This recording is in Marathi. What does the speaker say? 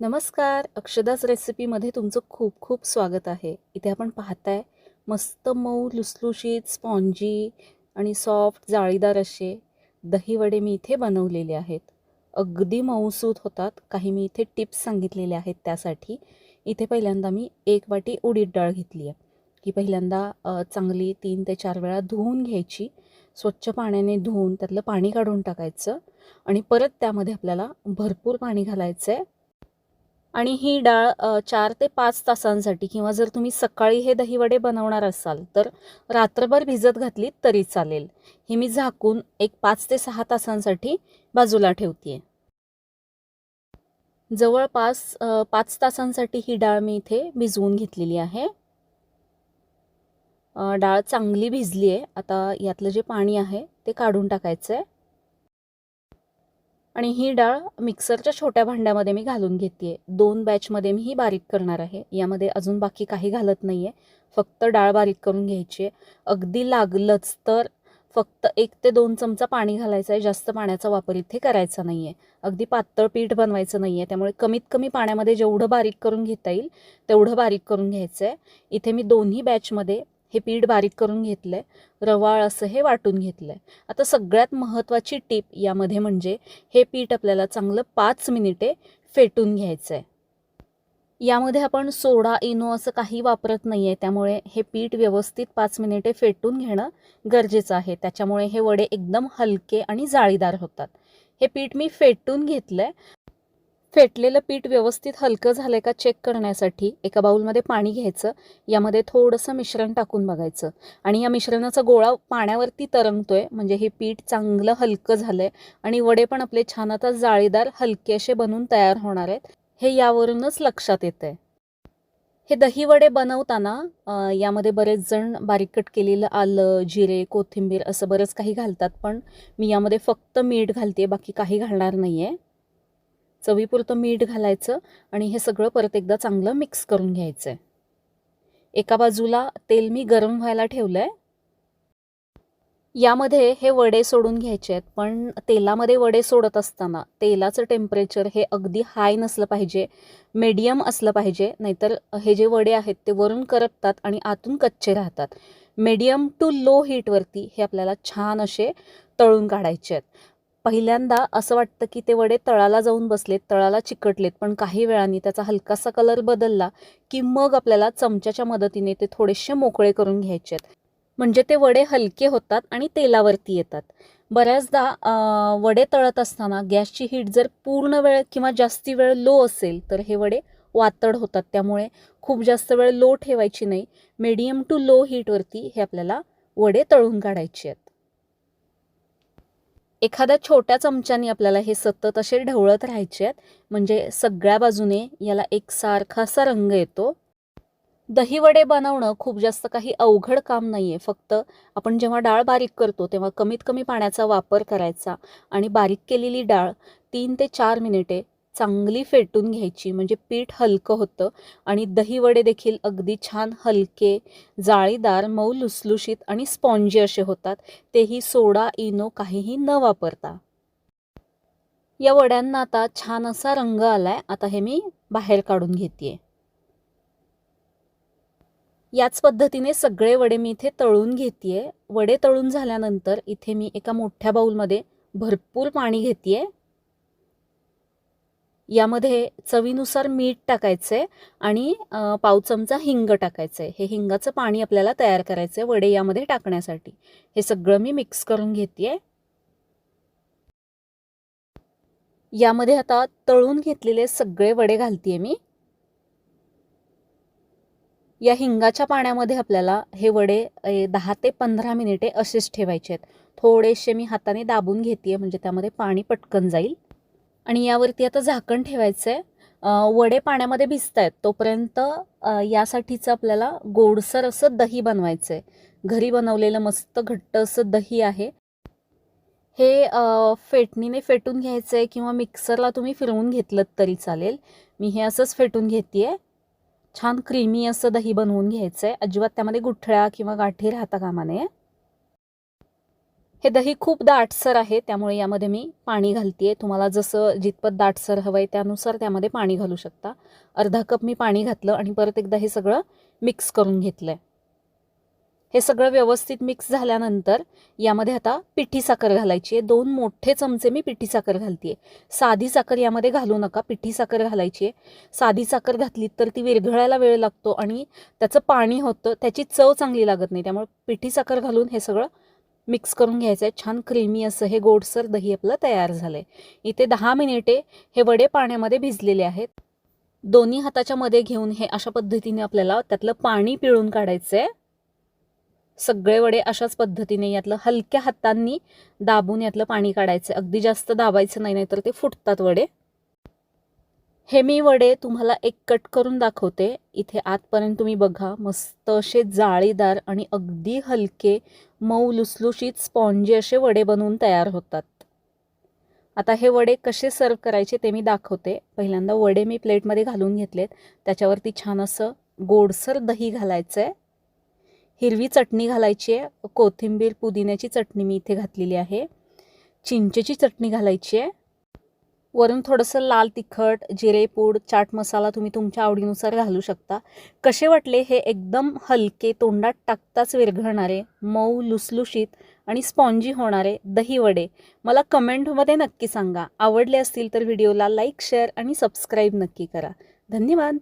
नमस्कार. अक्षदाच रेसिपीमध्ये तुमचं खूप खूप स्वागत आहे. इथे आपण पाहताय मस्त मऊ लुसलुशीत स्पॉन्जी आणि सॉफ्ट जाळीदार असे दहीवडे मी इथे बनवलेले आहेत. अगदी मऊसूत होतात. काही मी इथे टिप्स सांगितलेले आहेत त्यासाठी. इथे पहिल्यांदा मी एक वाटी उडीद डाळ घेतली आहे. ही पहिल्यांदा चांगली तीन ते चार वेळा धुवून घ्यायची. स्वच्छ पाण्याने धुवून त्यातलं पाणी काढून टाकायचं आणि परत त्यामध्ये आपल्याला भरपूर पाणी घालायचं आहे आणि ही डाळ चार ते पाच तासांसाठी किंवा जर तुम्ही सकाळी हे दहीवडे बनवणार असाल तर रात्रभर भिजत घातली तरी चालेल. हे मी झाकून एक पाच ते सहा तासांसाठी बाजूला ठेवते जवळपास पाच तासांसाठी ही डाळ मी इथे भिजवून घेतलेली आहे. डाळ चांगली भिजली आहे आता यातलं जे पाणी आहे ते काढून टाकायचं आहे आणि ही डाळ मिक्सरच्या छोट्या भांड्यामध्ये मी घालून घेते आहे दोन बॅचमध्ये मी ही बारीक करणार आहे. यामध्ये अजून बाकी काही घालत नाही आहे फक्त डाळ बारीक करून घ्यायची आहे. अगदी लागलंच तर फक्त एक ते दोन चमचा पाणी घालायचं आहे. जास्त पाण्याचा वापर इथे करायचा नाही आहे अगदी पातळ पीठ बनवायचं नाही आहे त्यामुळे कमीत कमी पाण्यामध्ये जेवढं बारीक करून घेता येईल तेवढं बारीक करून घ्यायचं आहे इथे मी दोन्ही बॅचमध्ये हे पीठ बारीक करून घेतलं आहे रवाळ असं हे वाटून घेतलं आहे आता सगळ्यात महत्त्वाची टीप यामध्ये म्हणजे हे पीठ आपल्याला चांगलं पाच मिनिटे फेटून घ्यायचं आहे यामध्ये आपण सोडा इनो असं काही वापरत नाही आहे त्यामुळे हे पीठ व्यवस्थित पाच मिनिटे फेटून घेणं गरजेचं आहे. त्याच्यामुळे हे वडे एकदम हलके आणि जाळीदार होतात. हे पीठ मी फेटून घेतलं आहे फेटलेलं पीठ व्यवस्थित हलकं झालं आहे का चेक करण्यासाठी? एका बाऊलमध्ये पाणी घ्यायचं यामध्ये थोडंसं मिश्रण टाकून बघायचं. आणि या मिश्रणाचा गोळा पाण्यावरती तरंगतोय म्हणजे हे पीठ चांगलं हलकं झालं आहे आणि वडे पण आपले छान आता जाळीदार हलके असे बनून तयार होणार आहेत. हे यावरूनच लक्षात येतं आहे हे दही वडे बनवताना यामध्ये बरेच जण बारीक कट केलेलं आलं जिरे कोथिंबीर असं बरंच काही घालतात पण मी यामध्ये फक्त मीठ घालते बाकी काही घालणार नाही आहे चवीपुरतं मीठ घालायचं आणि हे सगळं परत एकदा चांगलं मिक्स करून घ्यायचं आहे एका बाजूला तेल मी गरम व्हायला ठेवलं आहे यामध्ये हे वडे सोडून घ्यायचे आहेत पण तेलामध्ये वडे सोडत असताना तेलाचं टेम्परेचर हे अगदी हाय नसलं पाहिजे मीडियम असलं पाहिजे नाहीतर हे जे वडे आहेत ते वरून करपतात आणि आतून कच्चे राहतात. मीडियम टू लो हीटवरती हे आपल्याला छान असे तळून काढायचे आहेत. पहिल्यांदा असं वाटतं की ते वडे तळाला जाऊन बसलेत तळाला चिकटलेत पण काही वेळाने त्याचा हलकासा कलर बदलला की मग आपल्याला चमच्याच्या मदतीने ते थोडेसे मोकळे करून घ्यायचे आहेत. म्हणजे ते वडे हलके होतात आणि तेलावरती येतात. बऱ्याचदा वडे तळत असताना गॅसची हीट जर पूर्ण वेळ किंवा जास्ती वेळ लो असेल तर हे वडे वातड होतात. त्यामुळे खूप जास्त वेळ लो ठेवायची नाही. मीडियम टू लो हीटवरती हे आपल्याला वडे तळून काढायचे आहेत. एखाद्या छोट्या चमच्याने आपल्याला हे सतत असे ढवळत राहायचे आहेत. म्हणजे सगळ्या बाजूने याला एक सारखा असा रंग येतो. दहीवडे बनवणं खूप जास्त काही अवघड काम नाही आहे फक्त आपण जेव्हा डाळ बारीक करतो तेव्हा कमीत कमी पाण्याचा वापर करायचा आणि बारीक केलेली डाळ तीन ते चार मिनिटे चांगली फेटून घ्यायची म्हणजे पीठ हलकं होतं आणि दही वडे देखील अगदी छान हलके जाळीदार मऊ लुसलुशीत आणि स्पॉन्जी असे होतात. तेही सोडा इनो काहीही न वापरता. या वड्यांना आता छान असा रंग आलाय. आता हे मी बाहेर काढून घेते याच पद्धतीने सगळे वडे मी इथे तळून घेते वडे तळून झाल्यानंतर इथे मी एका मोठ्या बाऊलमध्ये भरपूर पाणी घेते यामध्ये चवीनुसार मीठ टाकायचं आहे आणि पाव चमचा हिंग टाकायचं. आहे हे हिंगाचं पाणी आपल्याला तयार करायचं आहे वडे यामध्ये टाकण्यासाठी. हे सगळं मी मिक्स करून घेते यामध्ये आता तळून घेतलेले सगळे वडे घालते मी. या हिंगाच्या पाण्यामध्ये आपल्याला हे वडे ए, दहा ते पंधरा मिनिटे असेच ठेवायचे आहेत थोडेसे मी हाताने दाबून घेते म्हणजे त्यामध्ये पाणी पटकन जाईल. आणि यावरती आता झाकण ठेवायचं आहे वडे पाण्यामध्ये भिजत आहेत तोपर्यंत यासाठीचं आपल्याला गोडसर असं दही बनवायचं आहे घरी बनवलेलं मस्त घट्ट असं दही आहे. हे फेटणीने फेटून घ्यायचं आहे किंवा मिक्सरला तुम्ही फिरवून घेतलं तरी चालेल. मी हे असंच फेटून घेते आहे छान क्रीमी असं दही बनवून घ्यायचं आहे अजिबात त्यामध्ये गुठळ्या किंवा गाठी राहता कामा नये. हे दही खूप दाटसर आहे त्यामुळे यामध्ये मी पाणी घालते तुम्हाला जसं जितपत दाटसर हवं आहे त्यानुसार त्यामध्ये पाणी घालू शकता. अर्धा कप मी पाणी घातलं आणि परत एकदा हे सगळं मिक्स करून घेतलं आहे हे सगळं व्यवस्थित मिक्स झाल्यानंतर यामध्ये आता पिठी साखर घालायची आहे. दोन मोठे चमचे मी पिठी साखर घालते साधी साखर यामध्ये घालू नका पिठी साखर घालायची आहे. साधी साखर घातली तर ती विरघळायला वेळ लागतो आणि त्याचं पाणी होतं त्याची चव चांगली लागत नाही. त्यामुळे पिठी साखर घालून हे सगळं मिक्स करून घ्यायचं आहे छान क्रीमी असं हे गोडसर दही आपलं तयार झालं आहे इथे दहा मिनिटे हे वडे पाण्यामध्ये भिजलेले आहेत. दोन्ही हाताच्या मध्ये घेऊन हे अशा पद्धतीने आपल्याला त्यातलं पाणी पिळून काढायचं आहे सगळे वडे अशाच पद्धतीने यातलं हलक्या हातांनी दाबून यातलं पाणी काढायचं अगदी जास्त दाबायचं नाही नाहीतर ते फुटतात वडे. हे मी वडे तुम्हाला एक कट करून दाखवते. इथे आतपर्यंत तुम्ही बघा मस्त असे जाळीदार आणि अगदी हलके मऊ लुसलुशीत स्पॉन्जी असे वडे बनवून तयार होतात. आता हे वडे कसे सर्व करायचे ते मी दाखवते. पहिल्यांदा वडे मी प्लेटमध्ये घालून घेतलेत. त्याच्यावरती छान असं गोडसर दही घालायचं आहे हिरवी चटणी घालायची आहे. कोथिंबीर पुदिन्याची चटणी मी इथे घातलेली आहे. चिंचेची चटणी घालायची आहे. वरून थोडंसं लाल तिखट जिरेपूड चाट मसाला तुम्ही तुमच्या आवडीनुसार घालू शकता. कसे वाटले हे एकदम हलके तोंडात टाकताच विरघळणारे मऊ लुसलुशीत आणि स्पॉन्जी होणारे दही वडे मला कमेंटमध्ये नक्की सांगा. आवडले असतील तर व्हिडिओला लाईक शेअर आणि सबस्क्राईब नक्की करा. धन्यवाद.